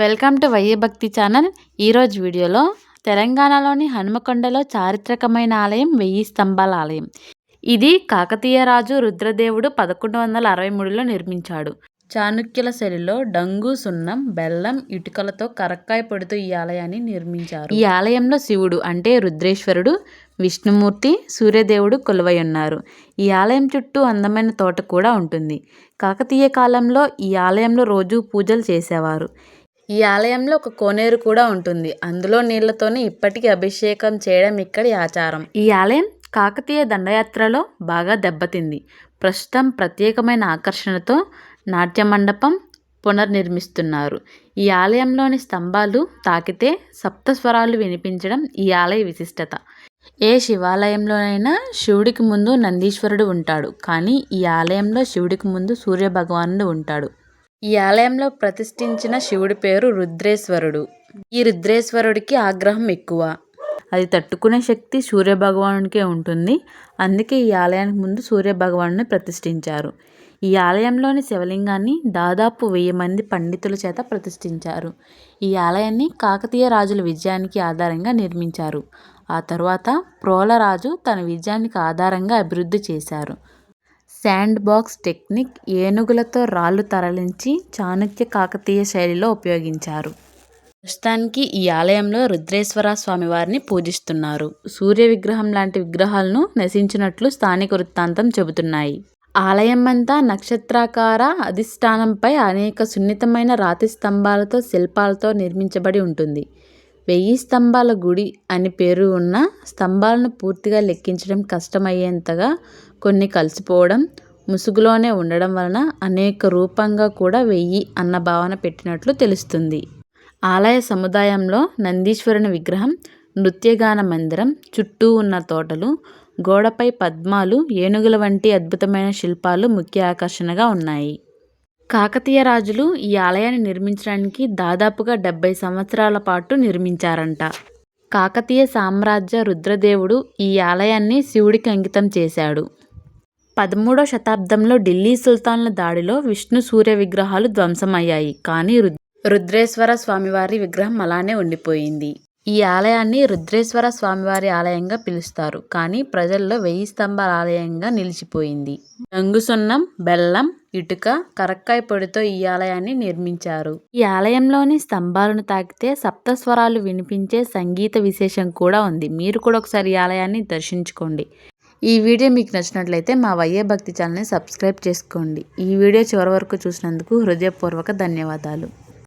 Welcome to వయ్య భక్తి channel. ఈరోజు వీడియోలో తెలంగాణలోని హనుమకొండలో చారిత్రకమైన ఆలయం వెయ్యి స్తంభాల ఆలయం. ఇది కాకతీయ రాజు రుద్రదేవుడు పదకొండు వందల అరవై మూడులో నిర్మించాడు. చాణుక్యుల శైలిలో డంగు సున్నం బెల్లం ఇటుకలతో కరక్కాయ పొడితో ఈ ఆలయాన్ని నిర్మించారు. ఈ ఆలయంలో శివుడు అంటే రుద్రేశ్వరుడు విష్ణుమూర్తి సూర్యదేవుడు కొలువై ఉన్నారు. ఈ ఆలయం చుట్టూ అందమైన తోట కూడా ఉంటుంది. కాకతీయ కాలంలో ఈ ఆలయంలో రోజు పూజలు చేసేవారు. ఈ ఆలయంలో ఒక కోనేరు కూడా ఉంటుంది. అందులో నీళ్ళతోనే ఇప్పటికీ అభిషేకం చేయడం ఇక్కడి ఆచారం. ఈ ఆలయం కాకతీయ దండయాత్రలో బాగా దెబ్బతింది. ప్రస్తుతం ప్రత్యేకమైన ఆకర్షణతో నాట్య మండపం పునర్నిర్మిస్తున్నారు. ఈ ఆలయంలోని స్తంభాలు తాకితే సప్తస్వరాలు వినిపించడం ఈ ఆలయ విశిష్టత. ఏ శివాలయంలోనైనా శివుడికి ముందు నందీశ్వరుడు ఉంటాడు. కానీ ఈ ఆలయంలో శివుడికి ముందు సూర్యభగవానుడు ఉంటాడు. ఈ ఆలయంలో ప్రతిష్ఠించిన శివుడి పేరు రుద్రేశ్వరుడు. ఈ రుద్రేశ్వరుడికి ఆగ్రహం ఎక్కువ. అది తట్టుకునే శక్తి సూర్యభగవానుడికే ఉంటుంది. అందుకే ఈ ఆలయానికి ముందు సూర్యభగవాను ప్రతిష్ఠించారు. ఈ ఆలయంలోని శివలింగాన్ని దాదాపు వెయ్యి మంది పండితుల చేత ప్రతిష్ఠించారు. ఈ ఆలయాన్ని కాకతీయ రాజుల విజయానికి ఆధారంగా నిర్మించారు. ఆ తరువాత ప్రోలరాజు తన విజయానికి ఆధారంగా అభివృద్ధి చేశారు. శాండ్ బాక్స్ టెక్నిక్ ఏనుగులతో రాళ్ళు తరలించి చాణక్య కాకతీయ శైలిలో ఉపయోగించారు. ప్రస్తుతానికి ఈ ఆలయంలో రుద్రేశ్వర స్వామివారిని పూజిస్తున్నారు. సూర్య విగ్రహం లాంటి విగ్రహాలను నశించినట్లు స్థానిక వృత్తాంతం చెబుతున్నాయి. ఆలయం అంతా నక్షత్రాకార అధిష్టానంపై అనేక సున్నితమైన రాతి స్తంభాలతో శిల్పాలతో నిర్మించబడి ఉంటుంది. వెయ్యి స్తంభాల గుడి అని పేరు ఉన్న స్తంభాలను పూర్తిగా లెక్కించడం కష్టమయ్యేంతగా కొన్ని కలిసిపోవడం ముసుగులోనే ఉండడం వలన అనేక రూపంగా కూడా వెయ్యి అన్న భావన పెట్టినట్లు తెలుస్తుంది. ఆలయ సముదాయంలో నందీశ్వరుని విగ్రహం నృత్యగాన మందిరం చుట్టూ ఉన్న తోటలు గోడపై పద్మాలు ఏనుగుల వంటి అద్భుతమైన శిల్పాలు ముఖ్య ఆకర్షణగా ఉన్నాయి. కాకతీయ రాజులు ఈ ఆలయాన్ని నిర్మించడానికి దాదాపుగా డెబ్బై సంవత్సరాల పాటు నిర్మించారంట. కాకతీయ సామ్రాజ్య రుద్రదేవుడు ఈ ఆలయాన్ని శివుడికి అంకితం చేశాడు. పదమూడో శతాబ్దంలో ఢిల్లీ సుల్తాన్ల దాడిలో విష్ణు సూర్య విగ్రహాలు ధ్వంసమయ్యాయి. కానీ రుద్రేశ్వర స్వామివారి విగ్రహం అలానే ఉండిపోయింది. ఈ ఆలయాన్ని రుద్రేశ్వర స్వామివారి ఆలయంగా పిలుస్తారు. కానీ ప్రజల్లో వెయ్యి స్తంభాల ఆలయంగా నిలిచిపోయింది. రంగుసున్నం బెల్లం ఇటుక కరక్కాయ పొడితో ఈ ఆలయాన్ని నిర్మించారు. ఈ ఆలయంలోని స్తంభాలను తాకితే సప్తస్వరాలు వినిపించే సంగీత విశేషం కూడా ఉంది. మీరు కూడా ఒకసారి ఈ ఆలయాన్ని దర్శించుకోండి. ఈ వీడియో మీకు నచ్చినట్లయితే మా వయ్యే భక్తి ఛానల్ని సబ్స్క్రైబ్ చేసుకోండి. ఈ వీడియో చివరి వరకు చూసినందుకు హృదయపూర్వక ధన్యవాదాలు.